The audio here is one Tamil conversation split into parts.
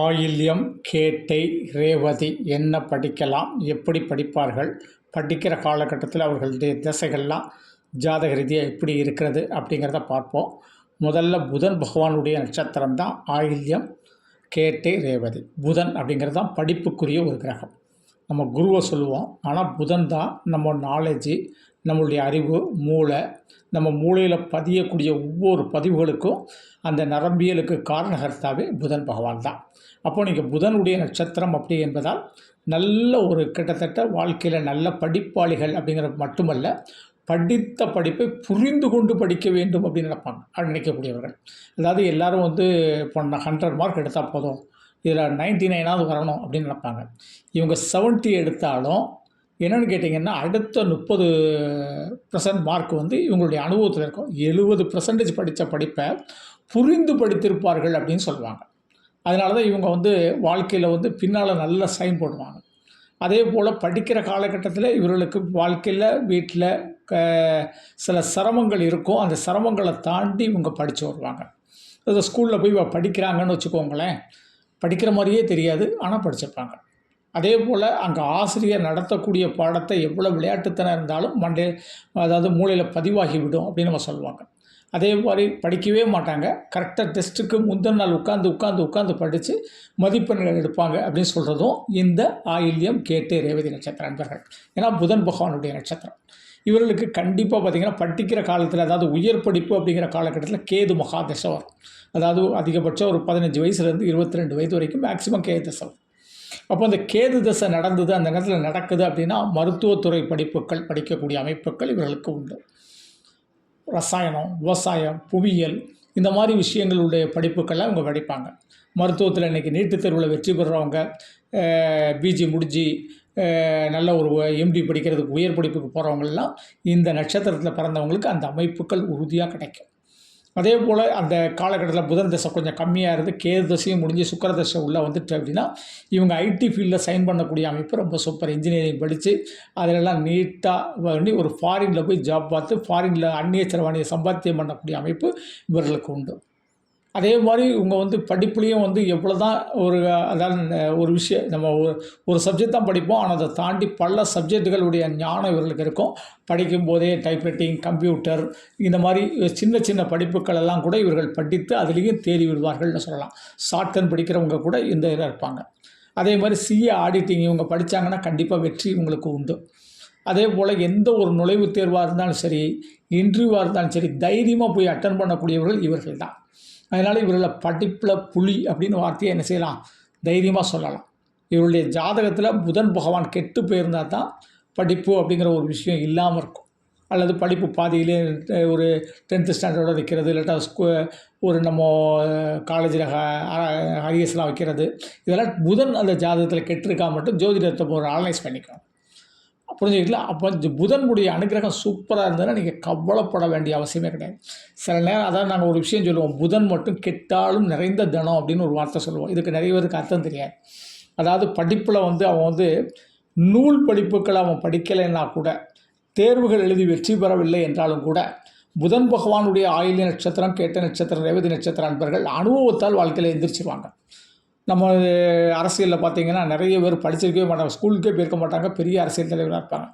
ஆயில்யம் கேட்டை ரேவதி என்ன படிக்கலாம் எப்படி படிப்பார்கள் படிக்கிற காலகட்டத்தில் அவர்களுடைய திசைகள்லாம் ஜாதக ரீதியாக எப்படி இருக்கிறது அப்படிங்கிறத பார்ப்போம். முதல்ல புதன் பகவானுடைய நட்சத்திரம் தான் ஆயில்யம் கேட்டை ரேவதி. புதன் அப்படிங்கிறது தான் படிப்புக்குரிய ஒரு கிரகம். நம்ம குருவை சொல்லுவோம். ஆனால் புதன் தான் நம்ம நாலேஜு நம்மளுடைய அறிவு மூளை நம்ம மூளையில் பதியக்கூடிய ஒவ்வொரு பதிவுகளுக்கும் அந்த நரம்பியலுக்கு காரணகர்த்தாவே புதன் பகவான் தான். அப்போது நீங்கள் புதனுடைய நட்சத்திரம் அப்படி என்பதால் நல்ல ஒரு கிட்டத்தட்ட வாழ்க்கையில் நல்ல படிப்பாளிகள் அப்படிங்கிறது மட்டுமல்ல படித்த படிப்பை புரிந்து கொண்டு படிக்க வேண்டும் அப்படின்னு நினைப்பாங்க அப்படி நினைக்கக்கூடியவர்கள். அதாவது எல்லாரும் வந்து இப்போ ஹண்ட்ரட் மார்க் எடுத்தால் போதும் இதில் நைன்ட்டி நைனாவது வரணும் அப்படின்னு நினைப்பாங்க. இவங்க செவன்ட்டி எடுத்தாலும் என்னென்னு கேட்டிங்கன்னா அடுத்த முப்பது பர்சன்ட் மார்க் வந்து இவங்களுடைய அனுபவத்தில் இருக்கும். எழுபது பர்சன்டேஜ் படித்த படிப்பை புரிந்து படித்திருப்பார்கள் அப்படின்னு சொல்லுவாங்க. அதனால தான் இவங்க வந்து வாழ்க்கையில் வந்து பின்னால் நல்ல சைன் போடுவாங்க. அதே போல் படிக்கிற காலகட்டத்தில் இவர்களுக்கு வாழ்க்கையில் வீட்டில் க சில சிரமங்கள் இருக்கும். அந்த சிரமங்களை தாண்டி இவங்க படித்து வருவாங்க. அது ஸ்கூலில் போய் படிக்கிறாங்கன்னு வச்சுக்கோங்களேன். படிக்கிற மாதிரியே தெரியாது ஆனால் படிச்சிருப்பாங்க. அதே போல் அங்கே ஆசிரியர் நடத்தக்கூடிய பாடத்தை எவ்வளோ விளையாட்டுத்தனம் இருந்தாலும் மண்டே அதாவது மூளையில் பதிவாகி விடும் அப்படின்னு நம்ம சொல்லுவாங்க. அதே மாதிரி படிக்கவே மாட்டாங்க. கரெக்டாக டெஸ்ட்டுக்கு முந்தின நாள் உட்காந்து உட்காந்து உட்காந்து படித்து மதிப்பெண்கள் எடுப்பாங்க அப்படின்னு சொல்கிறதும் இந்த ஆயில்யம் கேட்டு ரேவதி நட்சத்திர நண்பர்கள் ஏன்னா புதன் பகவானுடைய நட்சத்திரம். இவர்களுக்கு கண்டிப்பாக பார்த்திங்கன்னா படிக்கிற காலத்தில் அதாவது உயர் படிப்பு அப்படிங்கிற காலகட்டத்தில் கேது மகாதசை வரும். அதாவது அதிகபட்சம் ஒரு பதினஞ்சு வயசுலேருந்து இருபத்தி ரெண்டு வயது வரைக்கும் மேக்ஸிமம் கேது தசை வரும். அப்போ அந்த கேது தசை நடந்தது அந்த நேரத்தில் நடக்குது அப்படின்னா மருத்துவத்துறை படிப்புகள் படிக்கக்கூடிய அமைப்புகள் இவர்களுக்கு உண்டு. ரசாயனம் விவசாயம் புவியியல் இந்த மாதிரி விஷயங்களுடைய படிப்புக்கெல்லாம் இவங்க படிப்பாங்க. மருத்துவத்தில் இன்றைக்கி நீட்டுத் தேர்வில் வெற்றி பெறுறவங்க பிஜி முடிஞ்சு நல்ல ஒரு எம்டி படிக்கிறதுக்கு உயர் படிப்புக்கு போகிறவங்கெல்லாம் இந்த நட்சத்திரத்தில் பிறந்தவங்களுக்கு அந்த அமைப்புகள் உறுதியாக கிடைக்கும். அதே போல் அந்த காலகட்டத்தில் புதன் தசை கொஞ்சம் கம்மியாக இருந்து கேது தசையும் முடிஞ்சு சுக்கர தசை உள்ளே வந்துட்டு அப்படின்னா இவங்க ஐடி ஃபீல்டில் சைன் பண்ணக்கூடிய அமைப்பு ரொம்ப சூப்பர் இன்ஜினியரிங் படித்து அதிலெல்லாம் நீட்டாக பண்ணி ஒரு ஃபாரினில் போய் ஜாப் பார்த்து ஃபாரினில் அந்நிய செலவாணியை சம்பாத்தியம் பண்ணக்கூடிய அமைப்பு இவர்களுக்கு உண்டு. அதே மாதிரி இவங்க வந்து படிப்புலேயும் வந்து எவ்வளோ தான் ஒரு அதாவது ஒரு விஷயம் நம்ம ஒரு ஒரு சப்ஜெக்ட் தான் படிப்போம். ஆனால் அதை தாண்டி பல சப்ஜெக்டுகளுடைய ஞானம் இவர்களுக்கு இருக்கும். படிக்கும் போதே டைப்ரைட்டிங் கம்ப்யூட்டர் இந்த மாதிரி சின்ன சின்ன படிப்புகள் எல்லாம் கூட இவர்கள் படித்து அதுலேயும் தேறி விடுவார்கள்னு சொல்லலாம். ஷார்ட் டர்ம் படிக்கிறவங்க கூட இந்த இதில் இருப்பாங்க. அதே மாதிரி சிஏ ஆடிட்டிங் இவங்க படித்தாங்கன்னா கண்டிப்பாக வெற்றி இவங்களுக்கு உண்டு. அதே போல் எந்த ஒரு நுழைவுத் தேர்வாக இருந்தாலும் சரி இன்டர்வியூவாக இருந்தாலும் சரி தைரியமாக போய் அட்டன் பண்ணக்கூடியவர்கள் இவர்கள் தான். அதனால் இவர்களில் படிப்பில் புலி அப்படின்னு வார்த்தையை என்ன செய்யலாம்? தைரியமாக சொல்லலாம். இவருடைய ஜாதகத்தில் புதன் பகவான் கெட்டு போயிருந்தால் தான் படிப்பு அப்படிங்கிற ஒரு விஷயம் இல்லாமல் இருக்கும். அல்லது படிப்பு பாதியிலே ஒரு டென்த்து ஸ்டாண்டர்டோட வைக்கிறது இல்லாட்டா ஸ்கூ ஒரு நம்ம காலேஜில் ஹரியர்ஸ்லாம் வைக்கிறது. இதெல்லாம் புதன் அந்த ஜாதகத்தில் கெட்டிருக்கா மட்டும் ஜோதிடத்தை ஒரு அனலைஸ் பண்ணிக்கணும். புரிஞ்சுக்கிட்டல அப்போ இந்த புதனுடைய அனுகிரகம் சூப்பராக இருந்ததுன்னா நீங்கள் கவலைப்பட வேண்டிய அவசியமே கிடையாது. சில நேரம் அதான் நாங்கள் ஒரு விஷயம் சொல்லுவோம் புதன் மட்டும் கெட்டாலும் நிறைந்த தனம் அப்படின்னு ஒரு வார்த்தை சொல்லுவோம். இதுக்கு நிறைய பேருக்கு அர்த்தம் தெரியாது. அதாவது படிப்பில் வந்து அவன் வந்து நூல் படிப்புகளை அவன் படிக்கலைன்னா கூட தேர்வுகள் எழுதி வெற்றி பெறவில்லை என்றாலும் கூட புதன் பகவானுடைய ஆயுள்ய நட்சத்திரம் கேட்ட நட்சத்திரம் ரேவதி நட்சத்திர அன்பர்கள் அனுபவத்தால் வாழ்க்கையில் எந்திரிச்சிருவாங்க. நம்ம அரசியலில் பார்த்தீங்கன்னா நிறைய பேர் படிச்சிருக்கவே மாட்டாங்க. ஸ்கூலுக்கே போயிருக்க மாட்டாங்க. பெரிய அரசியல் தலைவராக இருப்பாங்க.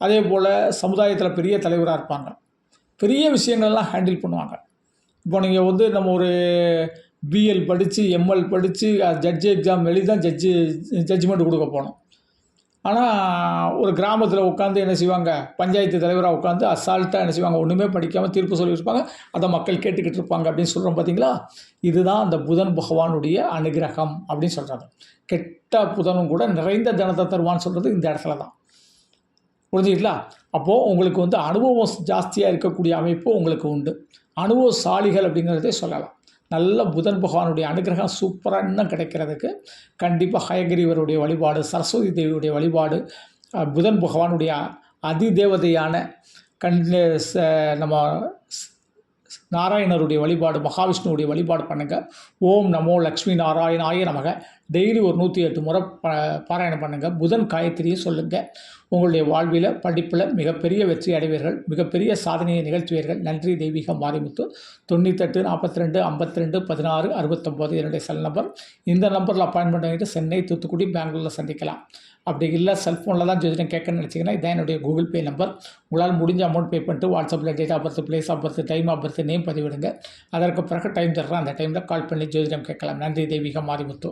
அதே போல் சமுதாயத்தில் பெரிய தலைவராக இருப்பாங்க. பெரிய விஷயங்கள்லாம் ஹேண்டில் பண்ணுவாங்க. இப்போ நீங்கள் வந்து நம்ம ஒரு பிஎல் படித்து எம்எல் படித்து ஜட்ஜி எக்ஸாம் எழுதி தான் ஜட்ஜி ஜட்ஜ்மெண்ட் கொடுக்க போனோம் ஆனால் ஒரு கிராமத்தில் உட்காந்து என்ன செய்வாங்க? பஞ்சாயத்து தலைவராக உட்காந்து அசால்ட்டாக என்ன செய்வாங்க? ஒன்றுமே படிக்காமல் தீர்ப்பு சொல்லியிருப்பாங்க. அதை மக்கள் கேட்டுக்கிட்டு இருப்பாங்க அப்படின்னு சொல்கிறோம் பார்த்தீங்களா இதுதான் அந்த புதன் பகவானுடைய அனுகிரகம் அப்படின்னு சொல்கிறாங்க கெட்ட புதனும் கூட நிறைந்த தனத்தை தருவான்னு சொல்கிறது இந்த இடத்துல தான். புரிஞ்சுக்கிட்டா அப்போது உங்களுக்கு வந்து அனுபவம் ஜாஸ்தியாக இருக்கக்கூடிய அமைப்பு உங்களுக்கு உண்டு. அனுபவசாலிகள் அப்படிங்கிறதே சொல்லலாம். நல்ல புதன் பகவானுடைய அனுகிரகம் சூப்பராக இன்னும் கிடைக்கிறதுக்கு கண்டிப்பாக ஹயகிரிவருடைய வழிபாடு சரஸ்வதி தேவியுடைய வழிபாடு புதன் பகவானுடைய அதிதேவதையான கண் நம்ம நாராயணருடைய வழிபாடு மகாவிஷ்ணுவுடைய வழிபாடு பண்ணுங்கள் ஓம் நமோ லக்ஷ்மி நாராயணாய நமக. டெய்லி ஒரு நூற்றி எட்டு முறை ப பாராயணம் பண்ணுங்கள் புதன் காயத்ரியை சொல்லுங்கள் உங்களுடைய வாழ்வில் படிப்பில் மிகப்பெரிய வெற்றி அடைவீர்கள். மிகப்பெரிய சாதனையை நிகழ்த்துவீர்கள். நன்றி தெய்வீக மாரிமுத்து. தொண்ணூத்தெட்டு நாற்பத்தி ரெண்டு ஐம்பத்தி ரெண்டு பதினாறு அறுபத்தொம்போது என்னுடைய செல் நம்பர் இந்த நம்பரில் அப்பாயின்மெண்ட் வாங்கிட்டு சென்னை தூத்துக்குடி பெங்களூரில் சந்திக்கலாம். அப்படி இல்லை செல்ஃபோனில் தான் ஜோதிடம் கேட்கணும்னு நினச்சிங்கன்னா இதான் என்னுடைய கூகுள் பே நம்பர் உங்களால் முடிஞ்ச அமௌண்ட் பே பண்ணிட்டு வாட்ஸ்அப்பில் date of birth place of birth time of birth name பதிவிடுங்க. அதற்கு பிறகு டைம் தர்றேன் அந்த டைமில் கால் பண்ணி ஜோதிடம் கேட்கலாம். நன்றி தெய்வீக மாரிமுத்து